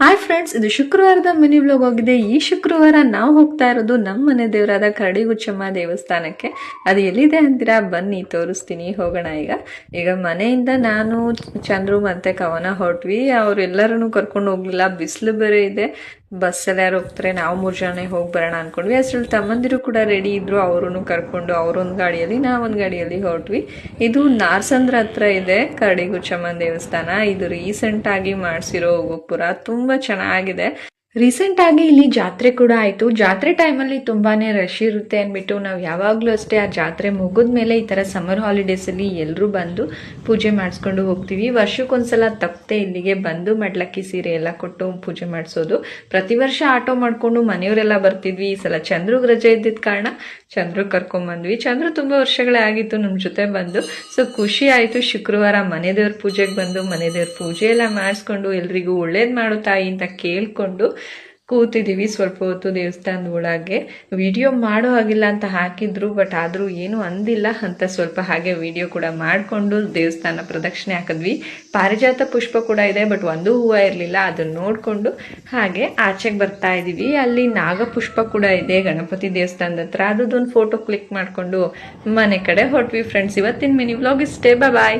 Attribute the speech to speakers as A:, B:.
A: Hi friends ಇದು ಶುಕ್ರವಾರದ mini blog ಹೋಗಿದೆ ಈ ಶುಕ್ರವಾರ ನಾವು ಹೋಗ್ತಾ ಇರೋದು ನಮ್ಮ ಮನೆ ದೇವರಾದ ಕರಡಿಗುಚ್ಚಮ್ಮ ದೇವಸ್ಥಾನಕ್ಕೆ. ಅದು ಎಲ್ಲಿದೆ ಅಂತೀರಾ? ಬನ್ನಿ, ತೋರಿಸ್ತೀನಿ. ಹೋಗೋಣ ಈಗ. ಈಗ ಮನೆಯಿಂದ ನಾನು ಚಂದ್ರು ಮತ್ತೆ ಕವನ ಹೊರಟ್ವಿ. ಅವರೆಲ್ಲರನ್ನು ಕರ್ಕೊಂಡು ಹೋಗ್ಲಿಲ್ಲ. ಬಿಸಿಲು ಬೇರೆ ಇದೆ. ಬಸ್ಸಲ್ಲಿ ಯಾರು ಹೋಗ್ತಾರೆ, ನಾವು ಮೂರು ಜನ ಹೋಗಿ ಬರೋಣ ಅಂದ್ಕೊಂಡ್ವಿ ಅಷ್ಟರಲ್ಲಿ ತಮ್ಮಂದಿರು ಕೂಡ ರೆಡಿ ಇದ್ರು ಅವರನ್ನು ಕರ್ಕೊಂಡು ಅವರೊಂದು ಗಾಡಿಯಲ್ಲಿ, ನಾವೊಂದು ಗಾಡಿಯಲ್ಲಿ ಹೊರಟ್ವಿ. ಇದು ನಾರ್ಸಂದ್ರ ಹತ್ರ ಇದೆ ಕರಡಿಗುಚ್ಚಮ್ಮನ ದೇವಸ್ಥಾನ. ಇದು ರೀಸೆಂಟ್ ಆಗಿ ಮಾಡಿಸಿರೋ ಗೋಪುರ ತುಂಬಾ ಚೆನ್ನಾಗಿದೆ. ರೀಸೆಂಟ್ ಆಗಿ ಇಲ್ಲಿ ಜಾತ್ರೆ ಕೂಡ ಆಯ್ತು. ಜಾತ್ರೆ ಟೈಮಲ್ಲಿ ತುಂಬಾನೇ ರಶ್ ಇರುತ್ತೆ ಅಂದ್ಬಿಟ್ಟು ನಾವು ಯಾವಾಗಲೂ ಅಷ್ಟೇ ಆ ಜಾತ್ರೆ ಮುಗಿದ ಮೇಲೆ ಈ ತರ ಸಮ್ಮರ್ ಹಾಲಿಡೇಸ್ ಅಲ್ಲಿ ಎಲ್ಲರೂ ಬಂದು ಪೂಜೆ ಮಾಡಿಸ್ಕೊಂಡು ಹೋಗ್ತೀವಿ. ವರ್ಷಕ್ಕೊಂದ್ಸಲ ತಪ್ಪದೆ ಇಲ್ಲಿಗೆ ಬಂದು ಮಡ್ಲಕ್ಕಿ ಸೀರೆ ಎಲ್ಲ ಕೊಟ್ಟು ಪೂಜೆ ಮಾಡಿಸೋದು. ಪ್ರತಿ ವರ್ಷ ಆಟೋ ಮಾಡ್ಕೊಂಡು ಮನೆಯವರೆಲ್ಲ ಬರ್ತಿದ್ವಿ. ಈ ಸಲ ಚಂದ್ರಗೆ ರಜೆ ಇದ್ದಿದ್ದ ಕಾರಣ ಚಂದ್ರು ಕರ್ಕೊಂಬಂದ್ವಿ ಚಂದ್ರು ತುಂಬಾ ವರ್ಷಗಳೇ ಆಗಿತ್ತು ನಮ್ಮ ಜೊತೆ ಬಂದು. ಸೊ ಖುಷಿ ಆಯಿತು. ಶುಕ್ರವಾರ ಮನೆ ದೇವ್ರ ಪೂಜೆಗೆ ಬಂದು ಮನೆ ದೇವ್ರ ಪೂಜೆ ಎಲ್ಲ ಮಾಡಿಸ್ಕೊಂಡು ಎಲ್ರಿಗೂ ಒಳ್ಳೇದು ಮಾಡು ತಾಯಿ ಅಂತ ಕೇಳ್ಕೊಂಡು ಕೂತಿದ್ದೀವಿ ಸ್ವಲ್ಪ ಹೊತ್ತು ದೇವಸ್ಥಾನದ ಒಳಗೆ. ವಿಡಿಯೋ ಮಾಡೋ ಹಾಗಿಲ್ಲ ಅಂತ ಹಾಕಿದ್ರು ಬಟ್ ಆದರೂ ಏನು ಅಂದಿಲ್ಲ ಅಂತ ಸ್ವಲ್ಪ ಹಾಗೆ ವಿಡಿಯೋ ಕೂಡ ಮಾಡಿಕೊಂಡು ದೇವಸ್ಥಾನ ಪ್ರದಕ್ಷಿಣೆ ಹಾಕಿದ್ವಿ. ಪಾರಿಜಾತ ಪುಷ್ಪ ಕೂಡ ಇದೆ ಬಟ್ ಒಂದು ಹೂವು ಇರಲಿಲ್ಲ, ಅದನ್ನು ನೋಡಿಕೊಂಡು ಹಾಗೆ ಆಚೆಗೆ ಬರ್ತಾ ಇದ್ದೀವಿ ಅಲ್ಲಿ ನಾಗಪುಷ್ಪ ಕೂಡ ಇದೆ ಗಣಪತಿ ದೇವಸ್ಥಾನದ ಹತ್ರ. ಅದೊಂದು ಫೋಟೋ ಕ್ಲಿಕ್ ಮಾಡಿಕೊಂಡು ಮನೆ ಕಡೆ ಹೊರಟ್ವಿ ಫ್ರೆಂಡ್ಸ್ ಇವತ್ತಿನ ಮಿನಿ ವ್ಲಾಗ್ ಇಷ್ಟೇ. ಬಾಯ್